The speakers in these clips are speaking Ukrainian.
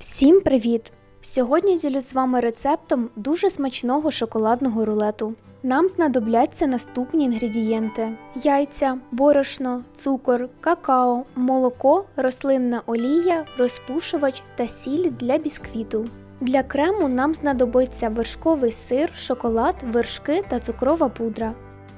Всім привіт! Сьогодні ділюсь з вами рецептом дуже смачного шоколадного рулету. Нам знадобляться наступні інгредієнти: яйця, борошно, цукор, какао, молоко, рослинна олія, розпушувач та сіль для бісквіту. Для крему нам знадобиться вершковий сир, шоколад, вершки та цукрова пудра.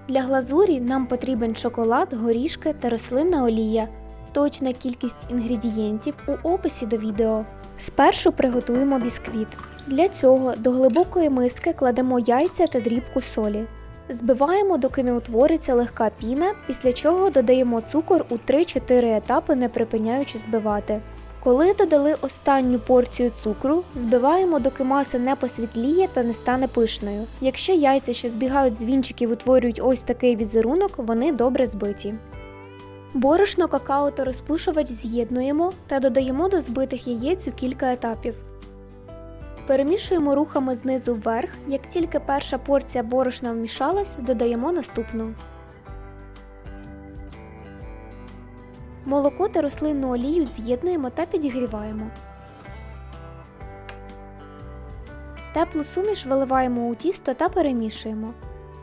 Для глазурі нам потрібен шоколад, горішки та рослинна олія. Точна кількість інгредієнтів у описі до відео. Спершу приготуємо бісквіт. Для цього до глибокої миски кладемо яйця та дрібку солі. Збиваємо, доки не утвориться легка піна, після чого додаємо цукор у 3-4 етапи, не припиняючи збивати. Коли додали останню порцію цукру, збиваємо, доки маса не посвітліє та не стане пишною. Якщо яйця, що збігають з вінчиків, утворюють ось такий візерунок, вони добре збиті. Борошно, какао та розпушувач з'єднуємо та додаємо до збитих яєць у кілька етапів. Перемішуємо рухами знизу вверх. Як тільки перша порція борошна вмішалась, додаємо наступну. Молоко та рослинну олію з'єднуємо та підігріваємо. Теплу суміш виливаємо у тісто та перемішуємо.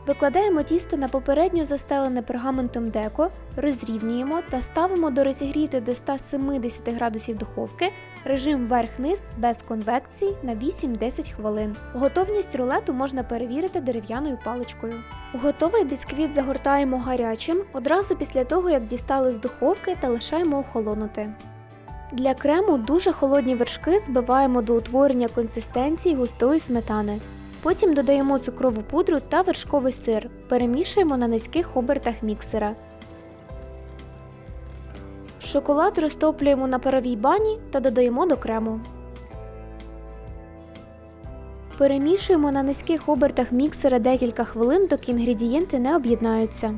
Викладаємо тісто на попередньо застелене пергаментом деко, розрівнюємо та ставимо до розігріти до 170 градусів духовки режим верх-низ без конвекції на 8-10 хвилин. Готовність рулету можна перевірити дерев'яною паличкою. Готовий бісквіт загортаємо гарячим одразу після того, як дістали з духовки та лишаємо охолонути. Для крему дуже холодні вершки збиваємо до утворення консистенції густої сметани. Потім додаємо цукрову пудру та вершковий сир. Перемішуємо на низьких обертах міксера. Шоколад розтоплюємо на паровій бані та додаємо до крему. Перемішуємо на низьких обертах міксера декілька хвилин, доки інгредієнти не об'єднаються.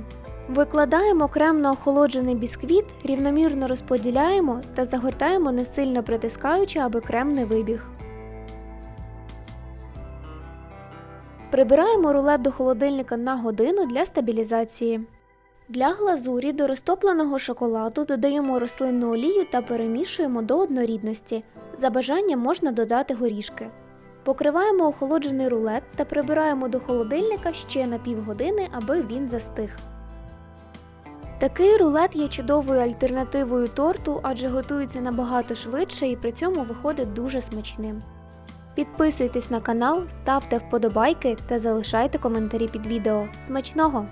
Викладаємо крем на охолоджений бісквіт, рівномірно розподіляємо та загортаємо не сильно притискаючи, аби крем не вибіг. Прибираємо рулет до холодильника на годину для стабілізації. Для глазурі до розтопленого шоколаду додаємо рослинну олію та перемішуємо до однорідності. За бажанням можна додати горішки. Покриваємо охолоджений рулет та прибираємо до холодильника ще на півгодини, аби він застиг. Такий рулет є чудовою альтернативою торту, адже готується набагато швидше і при цьому виходить дуже смачним. Підписуйтесь на канал, ставте вподобайки та залишайте коментарі під відео. Смачного!